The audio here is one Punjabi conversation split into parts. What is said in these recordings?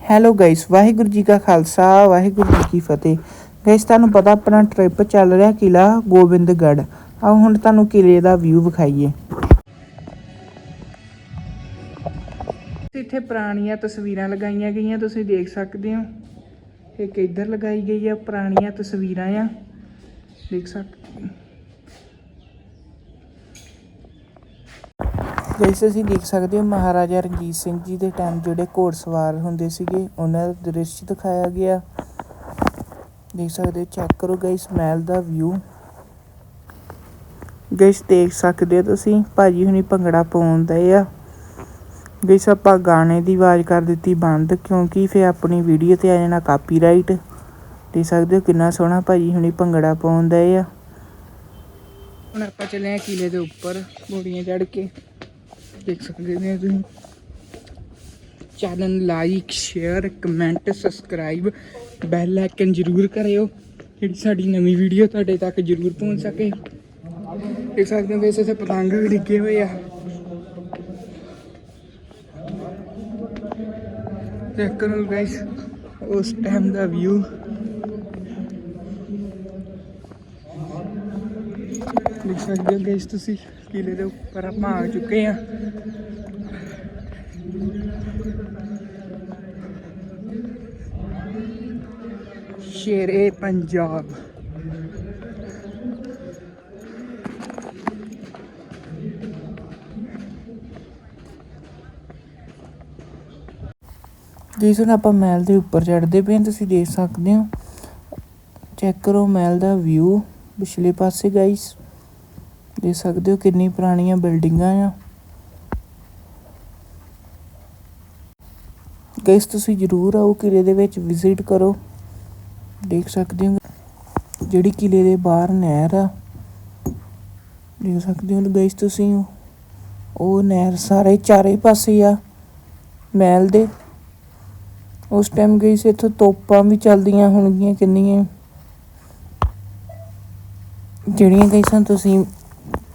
ਹੈਲੋ ਗਾਇਸ ਵਾਹਿਗੁਰੂ ਜੀ ਕਾ ਖਾਲਸਾ, ਵਾਹਿਗੁਰੂ ਜੀ ਕੀ ਫਤਿਹ। ਗਾਇਸ ਤੁਹਾਨੂੰ ਪਤਾ ਆਪਣਾ ਟ੍ਰਿਪ ਚੱਲ ਰਿਹਾ ਕਿਲਾ ਗੋਬਿੰਦਗੜ੍ਹ। ਆਓ ਹੁਣ ਤੁਹਾਨੂੰ ਕਿਲੇ ਦਾ ਵਿਊ ਵਿਖਾਈਏ। ਇੱਥੇ ਪੁਰਾਣੀਆਂ ਤਸਵੀਰਾਂ ਲਗਾਈਆਂ ਗਈਆਂ, ਤੁਸੀਂ ਦੇਖ ਸਕਦੇ ਹੋ। ਇੱਕ ਇੱਧਰ ਲਗਾਈ ਗਈ ਆ, ਪੁਰਾਣੀਆਂ ਤਸਵੀਰਾਂ ਆ। ਦੇਖ ਸਕਦੇ ਹੋ ਅਸੀਂ ਦੇਖ ਸਕਦੇ ਹੋ ਮਹਾਰਾਜਾ ਰਣਜੀਤ ਸਿੰਘ ਜੀ ਦੇ ਟਾਈਮ ਜਿਹੜੇ ਘੋੜਸਵਾਰ ਹੁੰਦੇ ਸੀਗੇ, ਉਹਨਾਂ ਦਾ ਦ੍ਰਿਸ਼ ਦਿਖਾਇਆ ਗਿਆ। ਦੇਖ ਸਕਦੇ ਹੋ ਚੈੱਕ ਕਰੋ ਗਾਇਸ ਮਹਿਲ ਦਾ ਵਿਊ ਗਾਇਸ ਦੇਖ ਸਕਦੇ ਹੋ ਤੁਸੀਂ, ਭਾਜੀ ਹੁਣੀ ਭੰਗੜਾ ਪਾਉਂਦੇ ਆ। ਗਾਇਸ ਆਪਾਂ ਗਾਣੇ ਦੀ ਆਵਾਜ਼ ਕਰ ਦਿੱਤੀ ਬੰਦ, ਕਿਉਂਕਿ ਫੇ ਆਪਣੀ ਵੀਡੀਓ ਤੇ ਆ ਜਾਣਾ ਕਾਪੀਰਾਈਟ ਦੇਖ ਸਕਦੇ ਹੋ ਕਿੰਨਾ ਸੋਹਣਾ ਭਾਜੀ ਹੁਣੀ ਭੰਗੜਾ ਪਾਉਂਦੇ ਆ। ਹੁਣ ਆਪਾਂ ਚੱਲੇ ਆ ਕਿਲੇ ਦੇ ਉੱਪਰ ਘੋੜੀਆਂ ਚੜ ਕੇ। ਦੇਖ ਸਕਦੇ ਹੋ ਤੁਸੀਂ। Channel like share comment subscribe bell icon ਜ਼ਰੂਰ ਕਰਿਓ, ਜਿਹੜੀ ਸਾਡੀ ਨਵੀਂ ਵੀਡੀਓ ਤੁਹਾਡੇ ਤੱਕ ਜ਼ਰੂਰ ਪਹੁੰਚ ਸਕੇ। ਦੇਖ ਸਕਦੇ ਹੋ, ਵੈਸੇ ਤੇ ਪਤੰਗ ਵੀ ਡਿੱਗੇ ਹੋਏ ਆ। ਚੈੱਕ ਕਰੋ ਗਾਇਸ ਉਸ ਟਾਈਮ ਦਾ ਵਿਊ ਦੇਖ ਸਕਦੇ ਹੋ ਗਾਇਸ ਤੁਸੀਂ ਕਿਲੇ ਦੇ ਉੱਪਰ ਆਪਾਂ ਆ ਚੁੱਕੇ ਆ ਸ਼ੇਰੇ ਪੰਜਾਬ। ਜਿਸ ਹੁਣ ਆਪਾਂ ਮਹਿਲ ਦੇ ਉੱਪਰ ਚੜਦੇ ਪਏ ਹਾਂ, ਤੁਸੀਂ ਦੇਖ ਸਕਦੇ ਹੋ। ਚੈੱਕ ਕਰੋ ਮਹਿਲ ਦਾ ਵਿਊ ਪਿਛਲੇ ਪਾਸੇ ਗਾਈਸ ਦੇਖ ਸਕਦੇ ਹੋ? ਕਿੰਨੀ ਪੁਰਾਣੀਆਂ ਬਿਲਡਿੰਗਾਂ ਆ? ਗਾਈਸ ਤੁਸੀਂ ਜ਼ਰੂਰ ਆਓ ਕਿਲੇ ਦੇ ਵਿੱਚ ਵਿਜ਼ਿਟ ਕਰੋ। ਦੇਖ ਸਕਦੇ ਹੋ ਜਿਹੜੀ ਕਿਲੇ ਦੇ ਬਾਹਰ ਨਹਿਰ ਆ। ਦੇਖ ਸਕਦੇ ਹੋ ਗਾਈਸ ਤੁਸੀਂ। ਉਹ ਨਹਿਰ ਸਾਰੇ ਚਾਰੇ ਪਾਸੇ ਆ, ਮਹਿਲ ਦੇ। ਉਸ ਟਾਈਮ ਗਈ ਸੀ ਇੱਥੋਂ ਤੋਪਾਂ ਵੀ ਚੱਲਦੀਆਂ ਹੋਣਗੀਆਂ ਕਿੰਨੀਆਂ। ਜਿਹੜੀਆਂ ਗਈ ਸਨ ਤੁਸੀਂ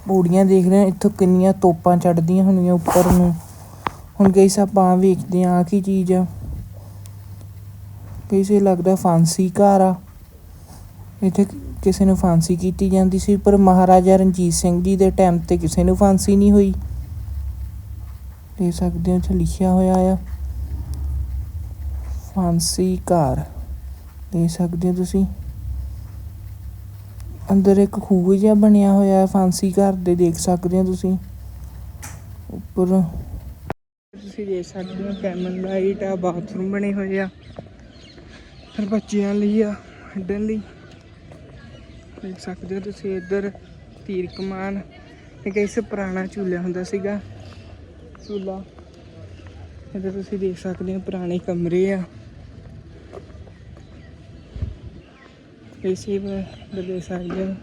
ਪੂੜੀਆਂ ਦੇਖ ਰਹੇ ਹੋ, ਇੱਥੋਂ ਕਿੰਨੀਆਂ ਤੋਪਾਂ ਚੜਦੀਆਂ ਹੋਣਗੀਆਂ ਉੱਪਰ ਨੂੰ। ਹੁਣ ਗਈ ਸਾ ਆਪਾਂ ਵੇਖਦੇ ਹਾਂ ਕੀ ਚੀਜ਼ ਆ। ਕਿਸੇ ਲੱਗਦਾ ਫਾਂਸੀ ਘਰ ਆ। ਇੱਥੇ ਕਿਸੇ ਨੂੰ ਫਾਂਸੀ ਕੀਤੀ ਜਾਂਦੀ ਸੀ, ਪਰ ਮਹਾਰਾਜਾ ਰਣਜੀਤ ਸਿੰਘ ਜੀ ਦੇ ਟਾਈਮ ਤੇ ਕਿਸੇ ਨੂੰ ਫਾਂਸੀ ਨਹੀਂ ਹੋਈ। ਦੇਖ ਸਕਦੇ ਹੋ ਇੱਥੇ ਲਿਖਿਆ ਹੋਇਆ ਆ, ਫਾਂਸੀ ਘਰ। ਦੇਖ ਸਕਦੇ ਹੋ ਤੁਸੀਂ। ਅੰਦਰ ਇੱਕ ਖੂਹ ਜਿਹਾ ਬਣਿਆ ਹੋਇਆ ਹੈ, ਫਾਂਸੀ ਘਰ ਦੇ ਦੇਖ ਸਕਦੇ ਹੋ ਤੁਸੀਂ। ਉੱਪਰ ਤੁਸੀਂ ਦੇਖ ਸਕਦੇ ਹੋ, ਕੈਮਨ ਲਾਈਟ ਆ, ਬਾਥਰੂਮ ਬਣੇ ਹੋਏ ਆ। ਫਿਰ ਬੱਚਿਆਂ ਲਈ ਆ, ਖੇਡਣ ਲਈ। ਦੇਖ ਸਕਦੇ ਹੋ ਤੁਸੀਂ ਇੱਧਰ ਤੀਰ ਕਮਾਨ ਇੱਕ ਇਸ ਪੁਰਾਣਾ ਝੂਲਾ ਹੁੰਦਾ ਸੀਗਾ? ਝੂਲਾ। ਇੱਧਰ ਤੁਸੀਂ ਦੇਖ ਸਕਦੇ ਹੋ, ਪੁਰਾਣੇ ਕਮਰੇ ਆ। ਇਸੇ ਪਰ ਦੇਖ ਸਕਦੇ ਹੋ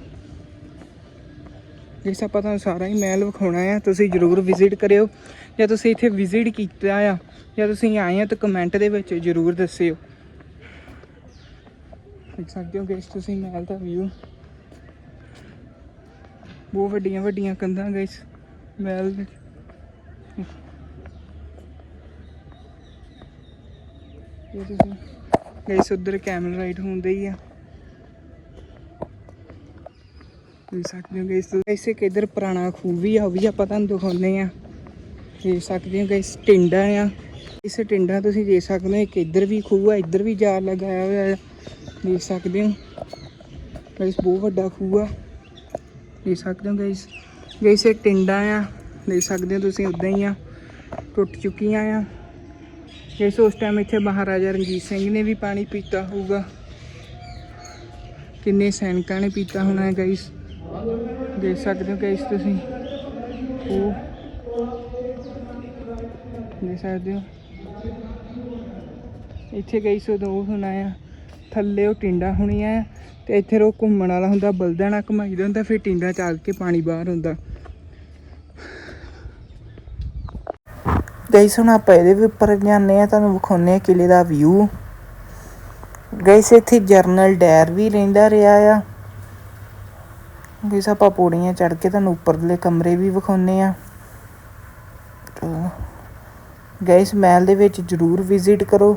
ਜਿਸ ਆਪਾਂ ਤੁਹਾਨੂੰ ਸਾਰਾ ਹੀ ਮਹਿਲ ਵਿਖਾਉਣਾ ਆ, ਤੁਸੀਂ ਜਰੂਰ ਵਿਜ਼ਿਟ ਕਰਿਓ। ਜੇ ਤੁਸੀਂ ਇੱਥੇ ਵਿਜ਼ਿਟ ਕੀਤਾ ਆ, ਜਾਂ ਤੁਸੀਂ ਆਏ ਆ ਤਾਂ ਕਮੈਂਟ ਦੇ ਵਿੱਚ ਜਰੂਰ ਦੱਸਿਓ। ਦੇਖ ਸਕਦੇ ਹੋ ਗਾਇਸ ਤੁਸੀਂ ਮਹਿਲ ਦਾ ਵਿਊ ਬਹੁਤ ਵੱਡੀਆਂ ਵੱਡੀਆਂ ਕੰਧਾਂ ਗਾਇਸ ਮਹਿਲ ਦੇ। ਇਹ ਤੁਸੀਂ ਗਾਇਸ ਉਧਰ ਕੈਮਲ ਰਾਈਡ ਹੁੰਦੇ ਹੀ ਆ। ਦੇਖ ਸਕਦੇ ਹੋ ਗਾਇਸ ਗਾਇਸ ਇੱਕ ਇੱਧਰ ਪੁਰਾਣਾ ਖੂਹ ਵੀ ਆ, ਉਹ ਵੀ ਆਪਾਂ ਤੁਹਾਨੂੰ ਦਿਖਾਉਂਦੇ ਆ ਦੇਖ ਸਕਦੇ ਹੋ ਗਾਇਸ ਟਿੰਡਾ ਆ। ਇਸ ਟਿੰਡਾ ਤੁਸੀਂ ਦੇਖ ਸਕਦੇ ਹੋ, ਇੱਕ ਇੱਧਰ ਵੀ ਖੂਹ ਆ, ਇੱਧਰ ਵੀ ਜਾਲ ਲਗਾਇਆ ਹੋਇਆ ਆ। ਦੇਖ ਸਕਦੇ ਹੋ। ਗਾਇਸ ਬਹੁਤ ਵੱਡਾ ਖੂਹ ਆ। ਦੇਖ ਸਕਦੇ ਹੋ ਗਾਇਸ ਗਾਇਸ ਇਹ ਟਿੰਡਾ ਆ, ਦੇਖ ਸਕਦੇ ਹੋ ਤੁਸੀਂ, ਉਦਾਂ ਹੀ ਆ। ਟੁੱਟ ਚੁੱਕੀਆਂ ਆ। ਇਸ ਉਸ ਟਾਈਮ ਇੱਥੇ ਮਹਾਰਾਜਾ ਰਣਜੀਤ ਸਿੰਘ ਨੇ ਵੀ ਪਾਣੀ ਪੀਤਾ ਹੋਊਗਾ। ਕਿੰਨੇ ਸੈਨਿਕਾਂ ਨੇ ਪੀਤਾ ਹੋਣਾ ਹੈ ਗਾਇਸ ਦੇਖ ਸਕਦੇ ਹੋ ਗਾਇਸ ਤੁਸੀਂ। ਉਹ ਦੇਖ ਸਕਦੇ ਹੋ। ਇੱਥੇ ਗਾਇਸ ਉਦੋਂ ਉਹ ਹੋਣਾ ਆ। ਥੱਲੇ ਉਹ ਟਿੰਡਾ ਹੋਣੀਆਂ ਆ ਤੇ ਇੱਥੇ ਉਹ ਘੁੰਮਣ ਵਾਲਾ ਹੁੰਦਾ, ਬਲਦਾਂ ਨਾਲ ਘੁਮਾਈਦਾ ਹੁੰਦਾ, ਫਿਰ ਟਿੰਡਾ ਚਾਲ ਕੇ ਪਾਣੀ ਬਾਹਰ ਹੁੰਦਾ। ਗਾਇਸ ਹੁਣ ਆਪਾਂ ਇਹਦੇ ਵੀ ਉੱਪਰ ਜਾਂਦੇ ਆ ਤੁਹਾਨੂੰ ਵਿਖਾਉਂਦੇ ਆ ਕਿਲੇ ਦਾ ਵਿਊ ਗਾਇਸ ਇੱਥੇ ਜਰਨਲ ਡਾਇਰ ਵੀ ਰਹਿੰਦਾ ਰਿਹਾ ਆ। ਗਾਇਸ ਆਪਾਂ ਪੌੜੀਆਂ ਚੜ ਕੇ ਤੁਹਾਨੂੰ ਉੱਪਰਲੇ ਕਮਰੇ ਵੀ ਵਿਖਾਉਂਦੇ ਆ ਗਾਇਸ ਮਹਿਲ ਦੇ ਵਿੱਚ ਜਰੂਰ ਵਿਜ਼ਿਟ ਕਰੋ।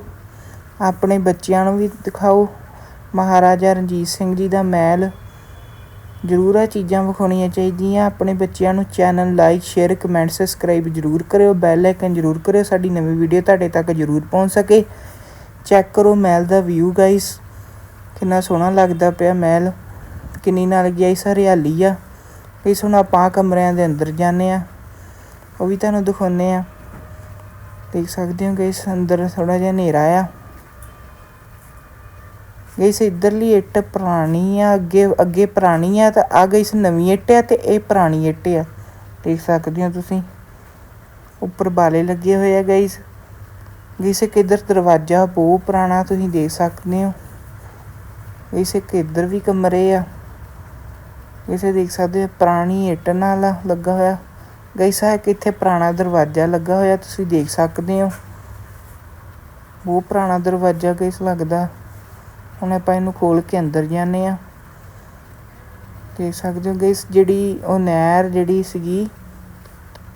ਆਪਣੇ ਬੱਚਿਆਂ ਨੂੰ ਵੀ ਦਿਖਾਓ। ਮਹਾਰਾਜਾ ਰਣਜੀਤ ਸਿੰਘ ਜੀ ਦਾ ਮਹਿਲ। ਜ਼ਰੂਰ ਇਹ ਚੀਜ਼ਾਂ ਵਿਖਾਉਣੀਆਂ ਚਾਹੀਦੀਆਂ। ਆਪਣੇ ਬੱਚਿਆਂ ਨੂੰ channel like share comment subscribe ਜ਼ਰੂਰ ਕਰਿਓ। ਬੈਲ ਆਈਕਨ ਜ਼ਰੂਰ ਕਰਿਓ। ਸਾਡੀ ਨਵੀਂ ਵੀਡੀਓ ਤੁਹਾਡੇ ਤੱਕ ਜ਼ਰੂਰ ਪਹੁੰਚ ਸਕੇ। ਚੈੱਕ ਕਰੋ ਮਹਿਲ ਦਾ ਵਿਊ ਗਾਇਸ ਕਿੰਨਾ ਸੋਹਣਾ ਲੱਗਦਾ ਪਿਆ ਮਹਿਲ। ਕਿੰਨੀ ਨਾਲ ਗਿਆ ਇਸ ਹਰਿਆਲੀ ਆ। ਇਸ ਹੁਣ ਆਪਾਂ ਕਮਰਿਆਂ ਦੇ ਅੰਦਰ ਜਾਂਦੇ ਆ। ਉਹ ਵੀ ਤੁਹਾਨੂੰ ਦਿਖਾਉਂਦੇ ਆ। ਦੇਖ ਸਕਦੇ ਹੋ ਗਾਇਸ, ਅੰਦਰ ਥੋੜਾ ਜਿਹਾ ਹਨੇਰਾ ਆ। ਗਾਇਸ, ਇਧਰਲੀ ਇੱਟ ਪੁਰਾਣੀ ਆ, ਅੱਗੇ ਅੱਗੇ ਪੁਰਾਣੀ ਆ ਤਾਂ ਆ ਗਾਇਸ ਨਵੀਂ ਇੱਟ ਆ ਤੇ ਇਹ ਪੁਰਾਣੀ ਇੱਟ ਆ। ਦੇਖ ਸਕਦੇ ਹੋ ਤੁਸੀਂ। ਉੱਪਰ ਬਾਲੇ ਲੱਗੇ ਹੋਏ ਆ ਗਾਇਸ। ਗਾਇਸ, ਇੱਕ ਇੱਧਰ ਦਰਵਾਜ਼ਾ ਬਹੁਤ ਪੁਰਾਣਾ ਤੁਸੀਂ ਦੇਖ ਸਕਦੇ ਹੋ। ਇਸ ਇੱਕ ਇੱਧਰ ਵੀ ਕਮਰੇ ਆ। ਇਸੇ ਦੇਖ ਸਕਦੇ ਹੋ, ਪੁਰਾਣੀ ਇੱਟ ਨਾਲ ਲੱਗਾ ਹੋਇਆ। ਗਾਇਸ ਆ ਕਿ ਇੱਥੇ ਪੁਰਾਣਾ ਦਰਵਾਜ਼ਾ ਲੱਗਾ ਹੋਇਆ, ਤੁਸੀਂ ਦੇਖ ਸਕਦੇ ਹੋ। ਬਹੁਤ ਪੁਰਾਣਾ ਦਰਵਾਜ਼ਾ ਗਾਇਸ ਲੱਗਦਾ। ਹੁਣ ਆਪਾਂ ਇਹਨੂੰ ਖੋਲ ਕੇ ਅੰਦਰ ਜਾਂਦੇ ਆ ਦੇਖ ਸਕਦੇ ਹੋ ਗਾਇਸ ਜਿਹੜੀ ਉਹ ਨਹਿਰ ਜਿਹੜੀ ਸੀਗੀ,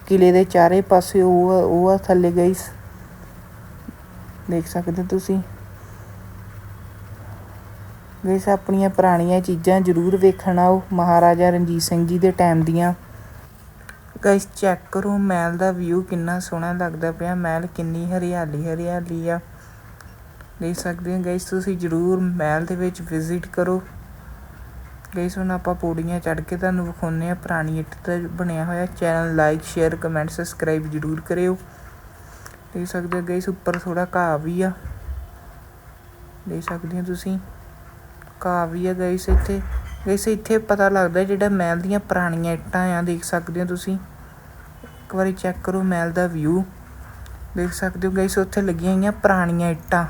ਕਿਲੇ ਦੇ ਚਾਰੇ ਪਾਸੇ, ਉਹ ਉਹ ਆ ਥੱਲੇ ਗਾਇਸ ਦੇਖ ਸਕਦੇ ਹੋ ਤੁਸੀਂ। ਗਾਇਸ ਆਪਣੀਆਂ ਪੁਰਾਣੀਆਂ ਚੀਜ਼ਾਂ ਜ਼ਰੂਰ ਵੇਖਣ ਆਓ ਮਹਾਰਾਜਾ ਰਣਜੀਤ ਸਿੰਘ ਜੀ ਦੇ ਟਾਈਮ ਦੀਆਂ। ਗਾਇਸ ਚੈੱਕ ਕਰੋ ਮਹਿਲ ਦਾ ਵਿਊ ਕਿੰਨਾ ਸੋਹਣਾ ਲੱਗਦਾ ਪਿਆ। ਮਹਿਲ ਕਿੰਨੀ ਹਰਿਆਲੀ ਹਰਿਆਲੀ ਆ। ਦੇਖ ਸਕਦੇ ਹੋ ਗਾਇਸ ਤੁਸੀਂ ਜ਼ਰੂਰ ਮਹਿਲ ਦੇ ਵਿੱਚ ਵਿਜ਼ਿਟ ਕਰੋ। ਗਾਇਸ ਹੁਣ ਆਪਾਂ ਪੌੜੀਆਂ ਚੜ੍ਹ ਕੇ ਤੁਹਾਨੂੰ ਵਿਖਾਉਂਦੇ ਆ ਪੁਰਾਣੀ ਇੱਟ ਦਾ ਬਣਿਆ ਹੋਇਆ channel like share comment subscribe ਜ਼ਰੂਰ ਕਰਿਓ। ਦੇਖ ਸਕਦੇ ਹੋ ਗਾਇਸ ਉੱਪਰ ਥੋੜਾ ਘਾਹ ਵੀ ਆ। ਦੇਖ ਸਕਦੇ ਹੋ ਤੁਸੀਂ। ਘਾਹ ਵੀ ਆ ਗਾਇਸ ਇੱਥੇ ਗਾਇਸ ਇੱਥੇ ਪਤਾ ਲੱਗਦਾ ਜਿਹੜਾ ਮਹਿਲ ਦੀਆਂ ਪੁਰਾਣੀਆਂ ਇੱਟਾਂ ਆ, ਦੇਖ ਸਕਦੇ ਹੋ ਤੁਸੀਂ। ਇੱਕ ਵਾਰੀ ਚੈੱਕ ਕਰੋ ਮਹਿਲ ਦਾ ਵਿਊ ਦੇਖ ਸਕਦੇ ਹੋ ਗਾਇਸ, ਉੱਥੇ ਲੱਗੀਆਂ ਹੋਈਆਂ ਪੁਰਾਣੀਆਂ ਇੱਟਾਂ।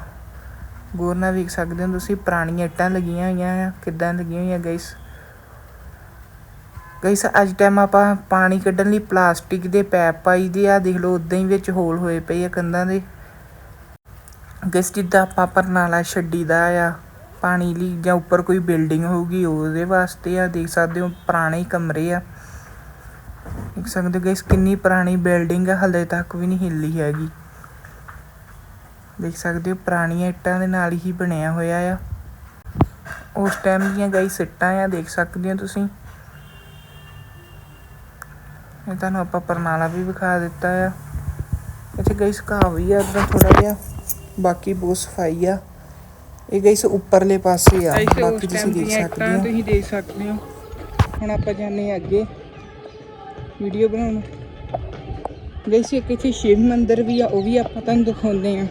ਗੌਰ ਨਾਲ ਵੇਖ ਸਕਦੇ ਹੋ ਤੁਸੀਂ, ਪੁਰਾਣੀਆਂ ਇੱਟਾਂ ਲੱਗੀਆਂ ਹੋਈਆਂ ਆ। ਕਿੱਦਾਂ ਲੱਗੀਆਂ ਹੋਈਆਂ ਗਾਇਸ? ਗਾਇਸ, ਅੱਜ ਟਾਈਮ ਆਪਾਂ ਪਾਣੀ ਕੱਢਣ ਲਈ ਪਲਾਸਟਿਕ ਦੇ ਪੈਪ ਪਾਈ ਦੇ ਆ। ਦੇਖ ਲਓ ਉਦਾਂ ਹੀ ਵਿੱਚ ਹੋਲ ਹੋਏ ਪਏ ਆ ਕੰਧਾਂ ਦੇ। ਗਾਇਸ, ਜਿੱਦਾਂ ਆਪਾਂ ਪਰਨਾਲਾ ਛੱਡੀਦਾ ਆ। ਪਾਣੀ ਲਈ ਜਾਂ ਉੱਪਰ ਕੋਈ ਬਿਲਡਿੰਗ ਹੋਊਗੀ, ਉਹਦੇ ਵਾਸਤੇ ਆ, ਦੇਖ ਸਕਦੇ ਹੋ ਪੁਰਾਣੇ ਕਮਰੇ ਆ। ਦੇਖ ਸਕਦੇ ਹੋ ਗਾਇਸ, ਕਿੰਨੀ ਪੁਰਾਣੀ ਬਿਲਡਿੰਗ ਆ, ਹਲੇ ਤੱਕ ਵੀ ਨਹੀਂ ਹਿੱਲੀ ਹੈਗੀ। ਦੇਖ ਸਕਦੇ ਹੋ ਪੁਰਾਣੀਆਂ ਇੱਟਾਂ ਦੇ ਨਾਲ ਹੀ ਬਣਿਆ ਹੋਇਆ ਆ। ਉਸ ਟਾਈਮ ਦੀਆਂ ਗਾਇਸ ਇੱਟਾਂ ਆ, ਦੇਖ ਸਕਦੇ ਹੋ ਤੁਸੀਂ। ਇਹ ਤੁਹਾਨੂੰ ਆਪਾਂ ਪਰਨਾਲਾ ਵੀ ਵਿਖਾ ਦਿੱਤਾ ਆ। ਇੱਥੇ ਗਾਇਸ ਘਾਹ ਵੀ ਆ ਇਦਾਂ ਥੋੜਾ ਜਿਹਾ, ਬਾਕੀ ਬਹੁਤ ਸਫ਼ਾਈ ਆ। ਇਹ ਗਾਇਸ ਉੱਪਰਲੇ ਪਾਸੇ ਆ। ਬਾਕੀ ਤੁਸੀਂ ਦੇਖ ਸਕਦੇ ਹੋ। ਤੁਸੀਂ ਦੇਖ ਸਕਦੇ ਹੋ। ਹੁਣ ਆਪਾਂ ਜਾਂਦੇ ਹਾਂ ਅੱਗੇ। ਵੀਡੀਓ ਬਣਾਉਣ। ਗਾਇਸ ਇੱਕ ਇੱਥੇ ਸ਼ਿਵ ਮੰਦਿਰ ਵੀ ਆ ਉਹ ਵੀ ਆਪਾਂ ਤੁਹਾਨੂੰ ਦਿਖਾਉਂਦੇ ਆ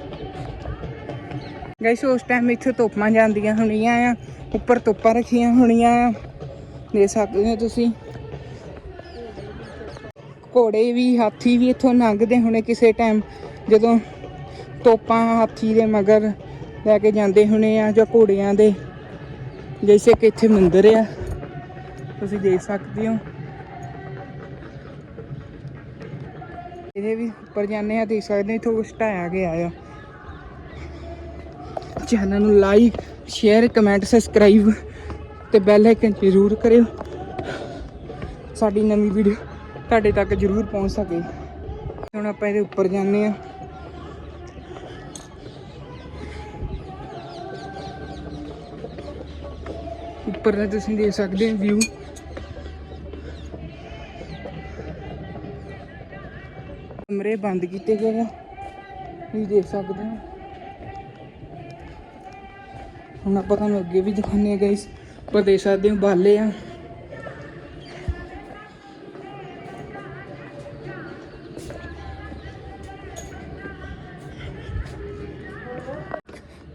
ਗਾਇਸ ਉਸ ਟਾਈਮ ਇੱਥੇ ਤੋਪਾਂ ਜਾਂਦੀਆਂ ਹੋਣੀਆਂ ਆ ਉੱਪਰ ਤੋਪਾਂ ਰੱਖੀਆਂ ਹੋਣੀਆਂ ਆ। ਦੇਖ ਸਕਦੇ ਹੋ ਤੁਸੀਂ। ਘੋੜੇ ਵੀ ਹਾਥੀ ਵੀ ਇੱਥੋਂ ਲੰਘਦੇ ਹੋਣੇ ਕਿਸੇ ਟਾਈਮ ਜਦੋਂ ਤੋਪਾਂ ਹਾਥੀ ਦੇ ਮਗਰ ਲੈ ਕੇ ਜਾਂਦੇ ਹੋਣੇ ਆ ਜਾਂ ਘੋੜਿਆਂ ਦੇ। ਜੈਸੇ ਕਿ ਇੱਥੇ ਮੰਦਿਰ ਆ। ਤੁਸੀਂ ਦੇਖ ਸਕਦੇ ਹੋ। ਇਹਦੇ ਵੀ ਉੱਪਰ ਜਾਂਦੇ ਆ, ਦੇਖ ਸਕਦੇ ਹੋ, ਇੱਥੋਂ ਘਟਾਇਆ ਗਿਆ ਆ। ਚੈਨਲ ਨੂੰ ਲਾਈਕ, ਸ਼ੇਅਰ, ਕਮੈਂਟ, ਸਬਸਕ੍ਰਾਈਬ ਤੇ ਬੈਲ ਆਈਕਨ ਜ਼ਰੂਰ ਕਰਿਓ। ਸਾਡੀ ਨਵੀਂ ਵੀਡੀਓ ਤੁਹਾਡੇ ਤੱਕ ਜ਼ਰੂਰ ਪਹੁੰਚ ਸਕੇ। ਹੁਣ ਆਪਾਂ ਇਹਦੇ ਉੱਪਰ ਜਾਂਦੇ ਆ। ਉੱਪਰ ਦਾ ਤੁਸੀਂ ਦੇਖ ਸਕਦੇ ਹੋ ਵਿਊ ਕਮਰੇ ਬੰਦ ਕੀਤੇ ਗਏ ਆ। ਤੁਸੀਂ ਦੇਖ ਸਕਦੇ ਹੋ। ਹੁਣ ਆਪਾਂ ਤੁਹਾਨੂੰ ਅੱਗੇ ਵੀ ਦਿਖਾਉਂਦੇ ਆ ਗਾਇਸ ਪਰ ਦੇਖ ਸਕਦੇ ਹੋ ਬਾਲੇ ਆ।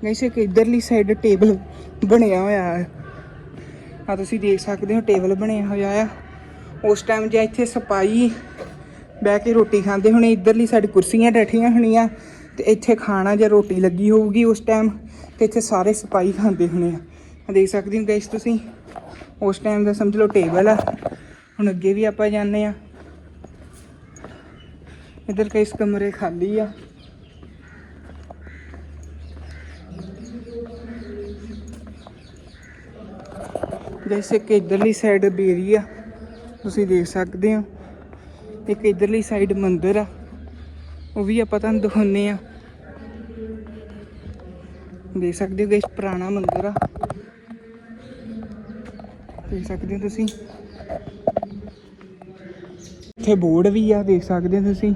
ਗਾਇਸ ਇੱਕ ਇਧਰਲੀ ਸਾਈਡ ਟੇਬਲ ਬਣਿਆ ਹੋਇਆ ਹੈ। ਆ ਤੁਸੀਂ ਦੇਖ ਸਕਦੇ ਹੋ ਟੇਬਲ ਬਣਿਆ ਹੋਇਆ ਆ। ਉਸ ਟਾਈਮ ਜੇ ਇੱਥੇ ਸਪਾਈ ਬਹਿ ਕੇ ਰੋਟੀ ਖਾਂਦੇ ਹੋਣੇ, ਇਧਰਲੀ ਸਾਈਡ ਕੁਰਸੀਆਂ ਡੈਠੀਆਂ ਹੋਣੀਆਂ ਤੇ ਇੱਥੇ ਖਾਣਾ ਜਾਂ ਰੋਟੀ ਲੱਗੀ ਹੋਊਗੀ ਉਸ ਟਾਈਮ ਤੇ ਇੱਥੇ ਸਾਰੇ ਸਪਾਈ ਖਾਂਦੇ ਹੋਣੇ ਆ। ਦੇਖ ਸਕਦੇ ਹੋ ਗਾਇਸ ਤੁਸੀਂ, ਉਸ ਟਾਈਮ ਦਾ ਸਮਝ ਲਓ ਟੇਬਲ ਆ। ਹੁਣ ਅੱਗੇ ਵੀ ਆਪਾਂ ਜਾਂਦੇ ਆ। ਇਧਰ ਕਈ ਕਮਰੇ ਖਾਲੀ ਆ। ਜੈਸੇ ਕਿ ਇਧਰਲੀ ਸਾਈਡ ਬੇਰੀ ਆ, ਤੁਸੀਂ ਦੇਖ ਸਕਦੇ ਹੋ। ਇੱਕ ਇਧਰਲੀ ਸਾਈਡ ਮੰਦਿਰ ਆ, ਉਹ ਵੀ ਆਪਾਂ ਤੁਹਾਨੂੰ ਦਿਖਾਉਂਦੇ ਆ ਦੇਖ ਸਕਦੇ ਹੋ ਗਾਇਸ ਪੁਰਾਣਾ ਮੰਦਿਰ ਆ। ਦੇਖ ਸਕਦੇ ਹੋ ਤੁਸੀਂ। ਇੱਥੇ ਬੋਰਡ ਵੀ ਆ, ਦੇਖ ਸਕਦੇ ਹੋ ਤੁਸੀਂ।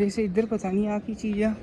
ਜੈਸੇ ਇੱਧਰ ਪਤਾ ਨਹੀਂ ਆ ਕੀ ਚੀਜ਼ ਆ।